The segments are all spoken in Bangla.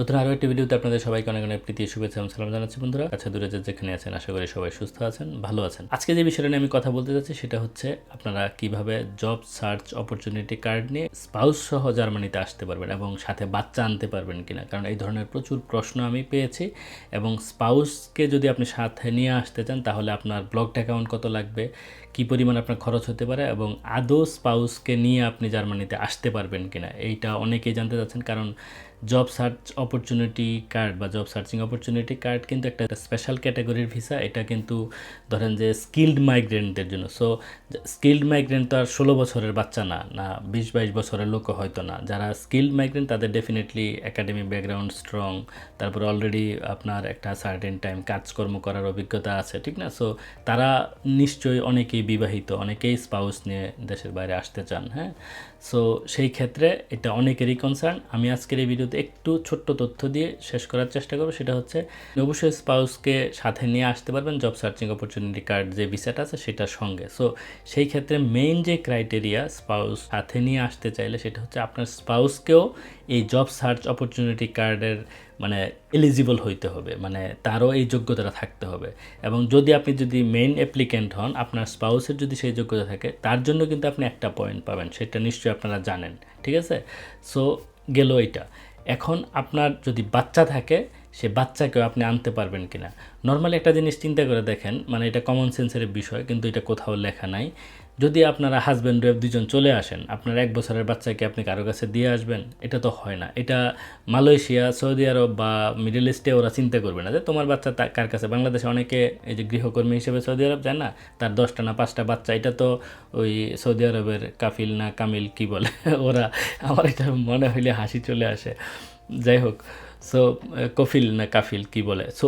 নতুন আরও একটি ভিডিওতে আপনাদের সবাইকে অনেক অনেক প্রীতি, শুভেচ্ছা এবং সালাম জানাচ্ছি বন্ধুরা। আচ্ছা দূরে যে যেখানে আছেন, আশা করি সবাই সুস্থ আছেন, ভালো আছেন। আজকে যে বিষয়টা নিয়ে আমি কথা বলতে যাচ্ছি সেটা হচ্ছে আপনারা কীভাবে জব সার্চ অপরচুনিটি কার্ড নিয়ে স্পাউস সহ জার্মানিতে আসতে পারবেন এবং সাথে বাচ্চা আনতে পারবেন কিনা। কারণ এই ধরনের প্রচুর প্রশ্ন আমি পেয়েছি এবং স্পাউসকে যদি আপনি সাথে নিয়ে আসতে চান, তাহলে আপনার ব্লকড অ্যাকাউন্ট কত লাগবে, কি পরিমাণ আপনার খরচ হতে পারে এবং আদৌ স্পাউসকে নিয়ে আপনি জার্মানিতে আসতে পারবেন কিনা, এইটা অনেকেই জানতে চাচ্ছেন। কারণ জব সার্চ অপরচুনিটি কার্ড বা জব সার্চিং অপরচুনিটি কার্ড কিন্তু একটা স্পেশাল ক্যাটাগরির ভিসা এটা কিন্তু ধরেন যে স্কিল্ড মাইগ্রেন্টদের জন্য। সো স্কিল্ড মাইগ্রেন্ট তো আর ষোলো বছরের বাচ্চা না না বিশ বাইশ বছরের লোকও হয়তো না। যারা স্কিল্ড মাইগ্রেন্ট তাদের ডেফিনেটলি একাডেমি ব্যাকগ্রাউন্ড স্ট্রং তারপরে অলরেডি আপনার একটা সার্টেন টাইম কাজকর্ম করার অভিজ্ঞতা আছে, ঠিক না? সো তারা নিশ্চয়ই অনেকেই বিবাহিত, অনেকেই স্পাউস নিয়ে দেশের বাইরে আসতে চান হ্যাঁ? সো সেই ক্ষেত্রে এটা অনেকেরই কনসার্ন আমি আজকের এই ভিডিওতে একটু ছোট্ট তথ্য দিয়ে শেষ করার চেষ্টা করব, সেটা হচ্ছে অবশ্যই স্পাউসকে সাথে নিয়ে আসতে পারবেন জব সার্চিং অপরচুনিটি কার্ড যে ভিসাটা আছে সেটার সঙ্গে। সো সেই ক্ষেত্রে মেইন যে ক্রাইটেরিয়া স্পাউস সাথে নিয়ে আসতে চাইলে সেটা হচ্ছে আপনার স্পাউসকেও এই জব সার্চ অপরচুনিটি কার্ডের মানে এলিজিবল হইতে হবে মানে তারও এই যোগ্যতাটা থাকতে হবে। এবং যদি আপনি যদি মেইন অ্যাপ্লিক্যান্ট হন, আপনার স্পাউসের যদি সেই যোগ্যতা থাকে, তার জন্য কিন্তু আপনি একটা পয়েন্ট পাবেন, সেটা নিশ্চয়ই আপনারা জানেন, ঠিক আছে? সো গেল এটা এখন আপনার যদি বাচ্চা থাকে সে বাচ্চাকেও আপনি আনতে পারবেন কিনা। নর্মালি একটা জিনিস চিন্তা করে দেখেন মানে এটা কমন সেন্সের বিষয়, কিন্তু এটা কোথাও লেখা নাই। যদি আপনারা হাজব্যান্ড ওয়াইফ দুজন চলে আসেন, আপনার এক বছরের বাচ্চাকে আপনি কারও কাছে দিয়ে আসবেন, এটা তো হয় না। এটা মালয়েশিয়া, সৌদি আরব বা মিডল ইস্টে ওরা চিন্তা করবে না যে তোমার বাচ্চা কার কাছে? বাংলাদেশে অনেকে এই যে গৃহকর্মী হিসেবে সৌদি আরব যায় না, তার দশটা না পাঁচটা বাচ্চা, এটা তো ওই সৌদি আরবের কাফিল না কামিল কি বলে? ওরা, আমার এটা মনে হইলে হাসি চলে আসে। যাই হোক সো কফিল না কাফিল কি বলে? সো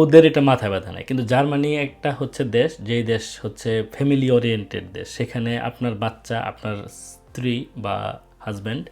ওদের এটা মাথা ব্যথা নাই। কিন্তু জার্মানি একটা হচ্ছে দেশ, যেই দেশ হচ্ছে ফ্যামিলি ওরিয়েন্টেড দেশ। সেখানে আপনার বাচ্চা, আপনার স্ত্রী বা হাজব্যান্ড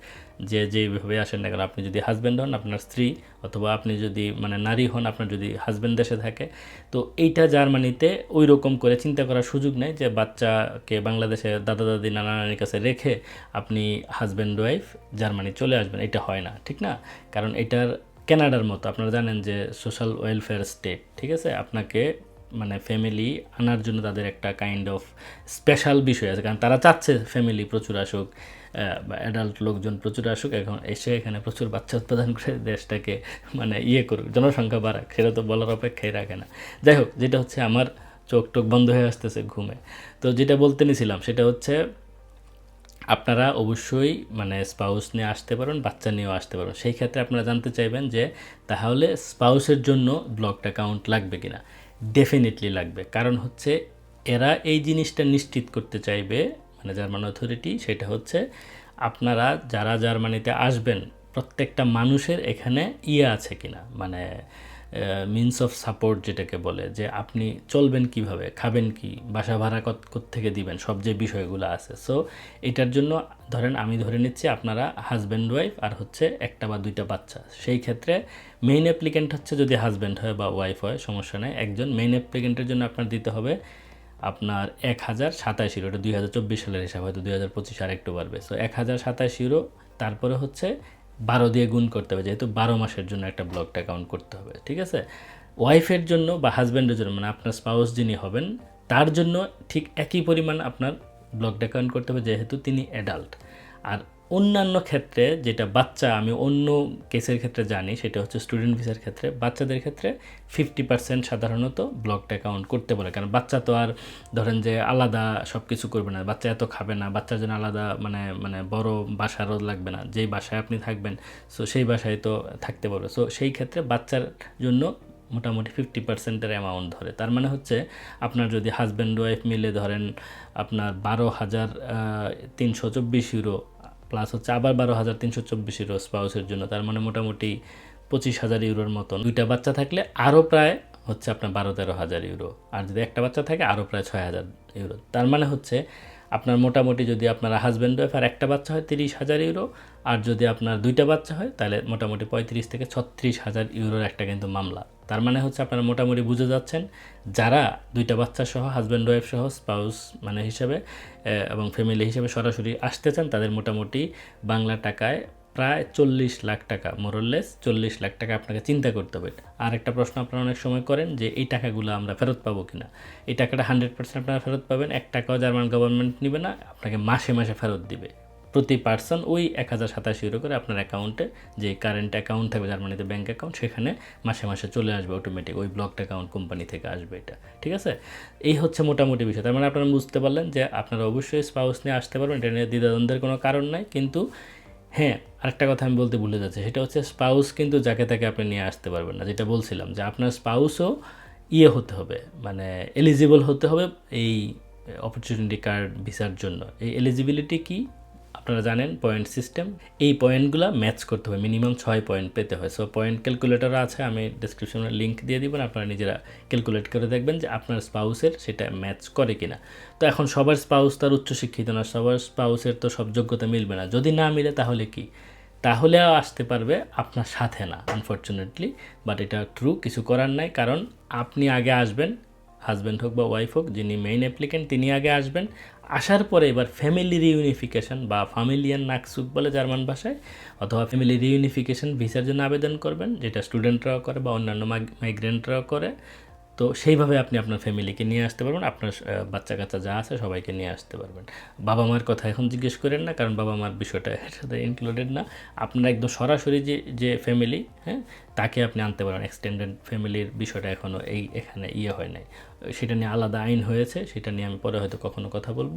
যে যেভাবে আসেন না কেন, আপনি যদি হাজব্যান্ড হন, আপনার স্ত্রী, অথবা আপনি যদি মানে নারী হন, আপনার যদি হাজব্যান্ড দেশে থাকে, তো এইটা জার্মানিতে ওই রকম করে চিন্তা করার সুযোগ নেই যে বাচ্চাকে বাংলাদেশে দাদা, দাদি, নানা নানির কাছে রেখে আপনি হাজব্যান্ড ওয়াইফ জার্মানি চলে আসবেন। এটা হয় না, ঠিক না? কারণ এটার কানাডার মতো, আপনারা জানেন যে সোশ্যাল ওয়েলফেয়ার স্টেট ঠিক আছে? আপনাকে মানে ফ্যামিলি আনার জন্য তাদের একটা কাইন্ড অফ স্পেশাল বিষয় আছে। কারণ তারা চাচ্ছে ফ্যামিলি প্রচুর আসুক। অ্যাডাল্ট লোকজন প্রচুর আসুক, এখন এসে এখানে প্রচুর বাচ্চা উৎপাদন করে দেশটাকে মানে ইয়ে করুক, জনসংখ্যা বাড়াক, সেটা তো বলার অপেক্ষাই রাখে না। যাই হোক, যেটা হচ্ছে আমার চোখ টোক বন্ধ হয়ে আসতেছে ঘুমে। তো যেটা বলতে নিছিলাম, সেটা হচ্ছে আপনারা অবশ্যই মানে স্পাউস নিয়ে আসতে পারেন, বাচ্চা নিয়েও আসতে পারেন। সেই ক্ষেত্রে আপনারা জানতে চাইবেন যে, তাহলে স্পাউসের জন্য ব্লকড অ্যাকাউন্ট লাগবে কিনা? ডেফিনেটলি লাগবে। কারণ হচ্ছে, এরা এই জিনিসটা নিশ্চিত করতে চাইবে মানে জার্মান অথরিটি সেটা হচ্ছে আপনারা যারা জার্মানিতে আসবেন, প্রত্যেকটা মানুষের এখানে ইয়ে আছে কিনা? মানে মিনস অফ সাপোর্ট যেটাকে বলে, যে আপনি চলবেন কীভাবে, খাবেন কি, বাসা ভাড়া কত থেকে দিবেন, সব যে বিষয়গুলো আছে। সো এটার জন্য ধরেন আমি ধরে নিচ্ছি আপনারা হাজব্যান্ড ওয়াইফ আর হচ্ছে একটা বা দুইটা বাচ্চা। সেই ক্ষেত্রে মেইন অ্যাপ্লিকেন্ট হচ্ছে যদি হাজব্যান্ড হয় বা ওয়াইফ হয়, সমস্যা নেই। একজন মেইন অ্যাপ্লিকেন্টের জন্য আপনার দিতে হবে আপনার এক হাজার সাতাশ ইউরো এটা দুই হাজার চব্বিশ সালের হিসাব, হয়তো দুই হাজার পঁচিশ আর একটু বাড়বে। সো এক হাজার সাতাশ ইউরো তারপরে হচ্ছে বারো দিয়ে গুণ করতে হবে, যেহেতু বারো মাসের জন্য একটা ব্লকড অ্যাকাউন্ট করতে হবে, ঠিক আছে? ওয়াইফের জন্য বা হাজব্যান্ডের জন্য মানে আপনার স্পাউস যিনি হবেন, তার জন্য ঠিক একই পরিমাণ আপনার ব্লকড অ্যাকাউন্ট করতে হবে, যেহেতু তিনি অ্যাডাল্ট আর অন্যান্য ক্ষেত্রে যেটা বাচ্চা, আমি অন্য কেসের ক্ষেত্রে জানি, সেটা হচ্ছে স্টুডেন্ট ভিসার ক্ষেত্রে, বাচ্চাদের ক্ষেত্রে ফিফটি পার্সেন্ট সাধারণত ব্লকড অ্যাকাউন্ট করতে বলে। কারণ বাচ্চা তো আর ধরেন যে আলাদা সব কিছু করবে না, বাচ্চা এত খাবে না, বাচ্চার জন্য আলাদা মানে মানে বড় বাসারও লাগবে না, যেই বাসায় আপনি থাকবেন সো সেই বাসায় তো থাকতে পারবে সো সেই ক্ষেত্রে বাচ্চার জন্য মোটামুটি ফিফটি পার্সেন্টের অ্যামাউন্ট ধরে। তার মানে হচ্ছে আপনার যদি হাজব্যান্ড ওয়াইফ মিলে ধরেন আপনার বারো হাজার তিনশো চব্বিশ ইউরো প্লাস হচ্ছে আবার বারো হাজার তিনশো চব্বিশ ইউরো স্পাউসের জন্য। তার মানে মোটামুটি পঁচিশ হাজার ইউরোর মতন। দুইটা বাচ্চা থাকলে আরও প্রায় হচ্ছে আপনার বারো তেরো হাজার ইউরো। আর যদি একটা বাচ্চা থাকে আরও প্রায় ছয় হাজার ইউরো। তার মানে হচ্ছে আপনার মোটামুটি যদি আপনার হাজব্যান্ড ওয়াইফ আর একটা বাচ্চা হয় তিরিশ হাজার ইউরো। আর যদি আপনার দুইটা বাচ্চা হয়, তাহলে মোটামুটি পঁয়ত্রিশ থেকে ছত্রিশ হাজার ইউরোর একটা কিন্তু মামলা। তার মানে হচ্ছে আপনারা মোটামুটি বুঝে যাচ্ছেন যারা দুইটা বাচ্চা সহ হাজব্যান্ড ওয়াইফ সহ স্পাউস মানে হিসেবে এবং ফ্যামিলি হিসেবে সরাসরি আসতে চান, তাদের মোটামুটি বাংলা টাকায় প্রায় চল্লিশ লাখ টাকা মোরললেস চল্লিশ লাখ টাকা আপনাকে চিন্তা করতে হবে। আর একটা প্রশ্ন আপনারা অনেক সময় করেন যে, এই টাকাগুলো আমরা ফেরত পাবো কিনা? এই টাকাটা হান্ড্রেড পার্সেন্ট আপনারা ফেরত পাবেন, এক টাকাও জার্মান গভর্নমেন্ট নেবে না, আপনাকে মাসে মাসে ফেরত দিবে। প্রতি পার্সন ওই এক হাজার সাতাশি ইউরো করে আপনার অ্যাকাউন্টে যে কারেন্ট অ্যাকাউন্ট থাকবে জার্মানিতে ব্যাঙ্ক অ্যাকাউন্ট সেখানে মাসে মাসে চলে আসবে অটোমেটিক ওই ব্লকড অ্যাকাউন্ট কোম্পানি থেকে আসবে এটা। ঠিক আছে? এই হচ্ছে মোটামুটি বিষয়। তার মানে আপনারা বুঝতে পারলেন যে আপনারা অবশ্যই স্পাউস নিয়ে আসতে পারবেন, এটা নিয়ে দ্বিধাদ্বন্দ্বের কোনো কারণ নাই। কিন্তু হ্যাঁ আরেকটা কথা আমি বলতে ভুলে যাচ্ছি, সেটা হচ্ছে স্পাউস কিন্তু যাকে তাকে আপনি নিয়ে আসতে পারবেন না। যেটা বলছিলাম যে আপনার স্পাউসও ইয়ে হতে হবে মানে এলিজিবল হতে হবে এই অপরচুনিটি কার্ড ভিসার জন্য। এই এলিজিবিলিটি কি? আপনারা জানেন পয়েন্ট সিস্টেম এই পয়েন্টগুলো ম্যাচ করতে হবে মিনিমাম ছয় পয়েন্ট পেতে হয়। সো পয়েন্ট ক্যালকুলেটর আছে, আমি ডিসক্রিপশনে লিঙ্ক দিয়ে দিবেন, আপনারা নিজেরা ক্যালকুলেট করে দেখবেন যে আপনার স্পাউসের সেটা ম্যাচ করে কি না তো এখন সবার স্পাউস তার উচ্চশিক্ষিত না, সবার স্পাউসের তো সব যোগ্যতা মিলবে না। যদি না মিলে তাহলে কি? তাহলে আসতে পারবে আপনার সাথে না আনফর্চুনেটলি বাট এটা ট্রু কিছু করার নাই। কারণ আপনি আগে আসবেন হাজব্যান্ড হোক বা ওয়াইফ হোক, যিনি মেইন অ্যাপ্লিকেন্ট তিনি আগে আসবেন। আসার পরে এবার ফ্যামিলি রিউনিফিকেশন বা ফ্যামিলিয়ান নাকসুক বলে জার্মান ভাষায় অথবা ফ্যামিলি রিউনিফিকেশন ভিসার জন্য আবেদন করবেন, যেটা স্টুডেন্টরাও করে বা অন্যান্য মাইগ্রেন্টরাও করে। তো সেইভাবে আপনি আপনার ফ্যামিলিকে নিয়ে আসতে পারবেন, আপনার বাচ্চা কাচ্চা যা আছে সবাইকে নিয়ে আসতে পারবেন। বাবা মার কথা এখন জিজ্ঞেস করেন না, কারণ বাবা মার বিষয়টা এর সাথে ইনক্লুডেড না। আপনার একদম সরাসরি যে যে ফ্যামিলি হ্যাঁ তাকে আপনি আনতে পারেন। এক্সটেন্ডেড ফ্যামিলির বিষয়টা এখনও এই, এখানে ইয়ে হয় নাই। সেটা নিয়ে আলাদা আইন হয়েছে, সেটা নিয়ে আমি পরে হয়তো কখনো কথা বলব।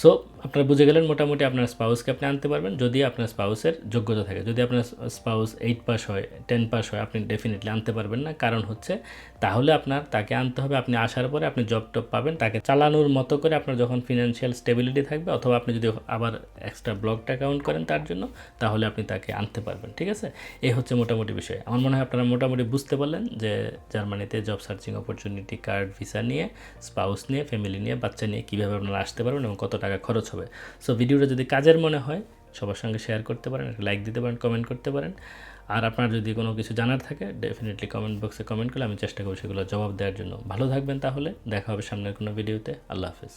সো আপনারা বুঝে গেলেন মোটামুটি আপনার স্পাউসকে আপনি আনতে পারবেন। যদি আপনার স্পাউসের যোগ্যতা থাকে, যদি আপনার স্পাউস এইট পাস হয় টেন পাস হয়, আপনি ডেফিনেটলি আনতে পারবেন না। কারণ হচ্ছে, তাহলে আপনার তাকে আনতে হবে, আপনি আসার পরে আপনি জব টব পাবেন। তাকে চালানোর মতো করে আপনার যখন ফিনান্সিয়াল স্টেবিলিটি থাকবে, অথবা আপনি যদি আবার এক্সট্রা ব্লকটা অ্যাকাউন্ট করেন তার জন্য, তাহলে আপনি তাকে আনতে পারবেন, ঠিক আছে? এই হচ্ছে মোটামুটি বিষয়। আমার মনে হয় আপনারা মোটামুটি বুঝতে পারলেন যে জার্মানিতে job searching opportunity card visa নিয়ে স্পাউস নিয়ে ফ্যামিলি নিয়ে বাচ্চা নিয়ে কীভাবে আপনারা আসতে পারবেন এবং কত টাকা খরচ হবে। সো ভিডিওটা যদি কাজের মনে হয়, সবার সঙ্গে শেয়ার করতে পারেন লাইক দিতে পারেন কমেন্ট করতে পারেন। আর আপনার যদি কোনো কিছু জানার থাকে ডেফিনেটলি কমেন্ট বক্সে কমেন্ট করলে আমি চেষ্টা করব সেগুলো জবাব দেওয়ার জন্য। ভালো থাকবেন তাহলে, দেখা হবে সামনের কোনো ভিডিওতে আল্লাহ হাফেজ।